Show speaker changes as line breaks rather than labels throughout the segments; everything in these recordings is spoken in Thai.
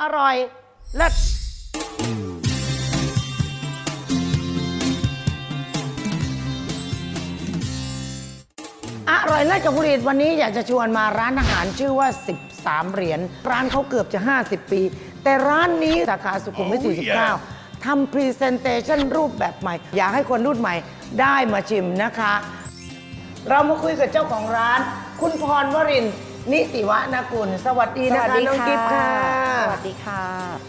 อร่อยเลิศอร่อยเลิศกับบุรีวันนี้อยากจะชวนมาร้านอาหารชื่อว่า 13 เหรียญร้านเขาเกือบจะ 50 ปี แต่ร้านนี้สาขาสุขุมวิท
Oh, yeah.
49ทำพรีเซนเตชันรูปแบบใหม่ อยากให้คนรุ่นใหม่ได้มาชิมนะคะ เรามาคุยกับเจ้าของร้าน คุณพรวรินทร์ นิติวะนกุล สวัสดีนะคะ น้องกิฟต์ค่ะ
สวัสดีค่ะ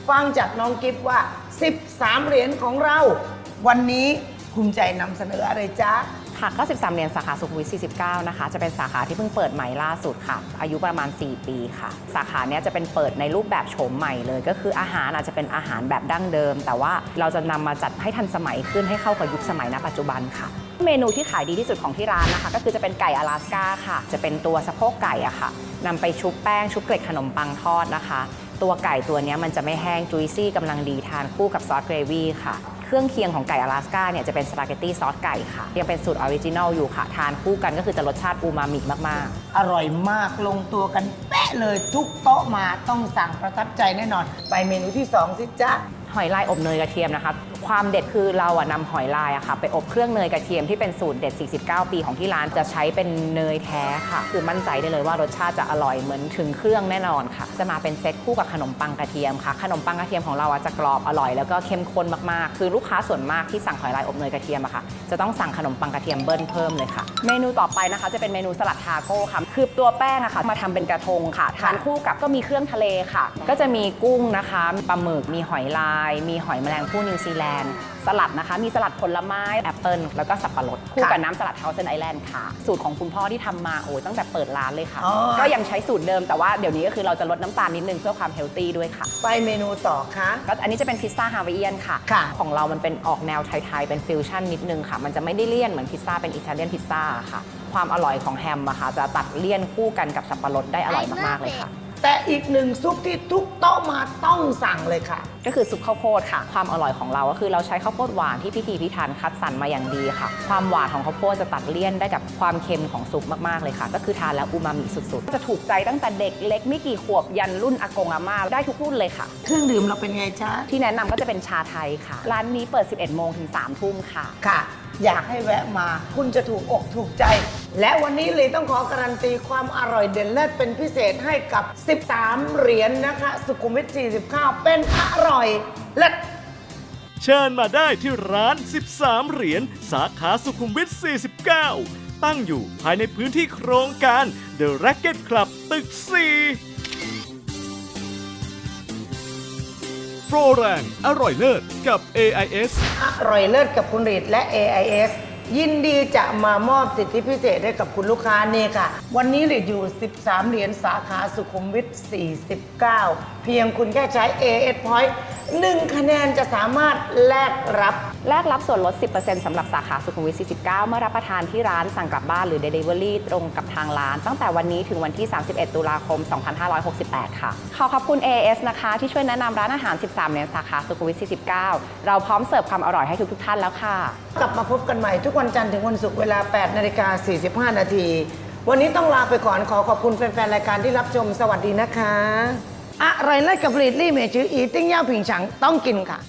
ฟังจากน้องกิฟต์ว่า 13 เหรียญของเรา วันนี้ ภูมิใจนำเสนออะไรจ๊ะ
ค่ะก็13 เรียญสาขาสุขุมวิท 49 นะคะ จะเป็นสาขาที่เพิ่งเปิดใหม่ล่าสุดค่ะ อายุประมาณ 4 ปีค่ะ สาขาเนี้ยจะเป็นเปิดในรูปแบบโฉมใหม่เลย ก็คืออาหารอาจจะเป็นอาหารแบบดั้งเดิม แต่ว่าเราจะนำมาจัดให้ทันสมัยขึ้นให้เข้ากับยุคสมัยณปัจจุบันค่ะ เมนูที่ขายดีที่สุดของที่ร้านนะคะ ก็คือจะเป็นไก่อลาสก้าค่ะ จะเป็นตัวสะโพกไก่อะค่ะนำไปชุบแป้งชุบเกล็ดขนมปังทอดนะคะ ตัวไก่ตัวเนี้ยมันจะไม่แห้งจุยซี่กำลังดีทานคู่กับซอสเกรวี่ค่ะ รื่องเคียงของไก่อลาสก้าเนี่ยจะเป็นสปาเกตตี้ซอสไก่ค่ะ ยังเป็นสูตรออริจินัลอยู่ค่ะ ทานคู่กันก็คือจะรสชาติอูมามิมาก ๆ
อร่อยมากลงตัวกันเป๊ะเลยทุกโต๊ะมาต้องสั่งประทับใจแน่นอน ไปเมนูที่ 2 สิจ๊ะ
หอยลายอบเนยกระเทียมนะคะความเด็ดคือเราอะนำหอยลายอะค่ะไปอบเครื่องเนยกระเทียมที่เป็นสูตรเด็ด 49 ปีของที่ร้านจะใช้เป็นเนยแท้ค่ะ คือมั่นใจได้เลยว่ารสชาติจะอร่อยเหมือนถึงเครื่องแน่นอนค่ะ จะมาเป็นเซตคู่กับขนมปังกระเทียมค่ะ ขนมปังกระเทียมของเราอะจะกรอบอร่อยแล้วก็เข้มข้นมากๆ คือลูกค้าส่วนมากที่สั่งหอยลายอบเนยกระเทียมอะค่ะจะต้องสั่งขนมปังกระเทียมเบิ้ลเพิ่มเลยค่ะ เมนูต่อไปนะคะ จะเป็นเมนูสลัดทาโก้ค่ะ คือตัวแป้งอะค่ะมาทำเป็นกระทงค่ะทานคู่กับก็มีเครื่องทะเลค่ะ ก็จะมีกุ้งนะคะมีปลาหมึกมีหอยลายมีหอยแมลงภู่นิวซีแลนด์ สลัดนะคะ มีสลัดผลไม้แอปเปิลแล้วก็สับปะรด คู่กับน้ำสลัดเทาเซนไอแลนด์ค่ะ สูตรของคุณพ่อที่ทำมาโอ้ยตั้งแต่เปิดร้านเลยค่ะ
อ๋อ
ก็ยังใช้สูตรเดิมแต่ว่าเดี๋ยวนี้ก็คือเราจะลดน้ำตาลนิดนึงเพื่อความเฮลตี้ด้วยค่ะ
ไปเมนูต่อค่ะ
ก็อันนี้จะเป็นพิซซ่าฮาวายเอียนค่ะ
ค่ะ
ของเรามันเป็นออกแนวไทย ๆ เป็นฟิวชั่นนิดนึงค่ะ มันจะไม่ได้เลี่ยนเหมือนพิซซ่าเป็นอิตาเลียนพิซซ่าค่ะ ความอร่อยของแฮมอะค่ะ จะตัดเลี่ยนคู่กันกับสับปะรดได้อร่อยมาก ๆ เลยค่ะ
แต่อีกหนึ่งซุปที่ทุกโต๊ะมาต้องสั่งเลยค่ะ
ก็คือซุปข้าวโพดค่ะ ความอร่อยของเราก็คือเราใช้ข้าวโพดหวานที่พิธีพิถันคัดสรรมาอย่างดีค่ะ ความหวานของข้าวโพดจะตัดเลี่ยนได้กับความเค็มของซุปมากๆเลยค่ะ ก็คือทานแล้วอูมามิสุดๆ จะถูกใจตั้งแต่เด็กเล็กไม่กี่ขวบยันรุ่นอากงอาม่าได้ทุกรุ่นเลยค่ะ
เครื่องดื่มเราเป็นไงจ๊ะ
ที่แนะนำก็จะเป็นชาไทยค่ะ ร้านนี้เปิด 11 โมงถึง 3 ทุ่มค่ะ
ค่ะ อยากให้แวะมา คุณจะถูกอกถูกใจ และวันนี้เลยต้องขอการันตีความอร่อยเด่นเลิศเป็นพิเศษให้กับ 13 เหรียญนะคะ สุขุมวิท 49 เป็นอร่อยเลิศ
เชิญมาได้ที่ร้าน 13 เหรียญสาขาสุขุมวิท 49 ตั้งอยู่ภายในพื้นที่โครงการ The Racket Club ตึก 4 ปรแรง อร่อยเลิศกับ AIS
อร่อยเลิศกับคุณรีดและ AIS ยินดีจะมามอบสิทธิพิเศษให้กับคุณลูกค้านี่ค่ะ วันนี้รีดอยู่ 13 เหรียญสาขาสุขุมวิท 49 เพียงคุณแค่ใช้ AS Point 1คะแนนจะสามารถแลกรับ
แลกรับส่วนลด 10%สำหรับสาขาสุขุมวิท 49 เมื่อรับประทานที่ร้านสั่งกลับบ้านหรือ Delivery ตรงกับทางร้าน ตั้งแต่วันนี้ถึงวันที่ 31 ตุลาคม 2568 ค่ะ ขอขอบคุณ AS นะคะ ที่ช่วยแนะนำร้านอาหาร 13เหรียญสาขาสุขุมวิท 49 เราพร้อมเสิร์ฟความอร่อยให้ทุกๆท่านแล้วค่ะ
กลับมาพบกันใหม่ทุกวันจันทร์ถึงวันศุกร์เวลา 8นาฬิกา45 นาที วันนี้ต้องลาไปก่อนขอขอบคุณแฟนๆรายการที่รับชมสวัสดีนะคะ อะไรเลิศกับผลิตลี่เมจืออีติ้งย่าผิงฉังต้องกินค่ะ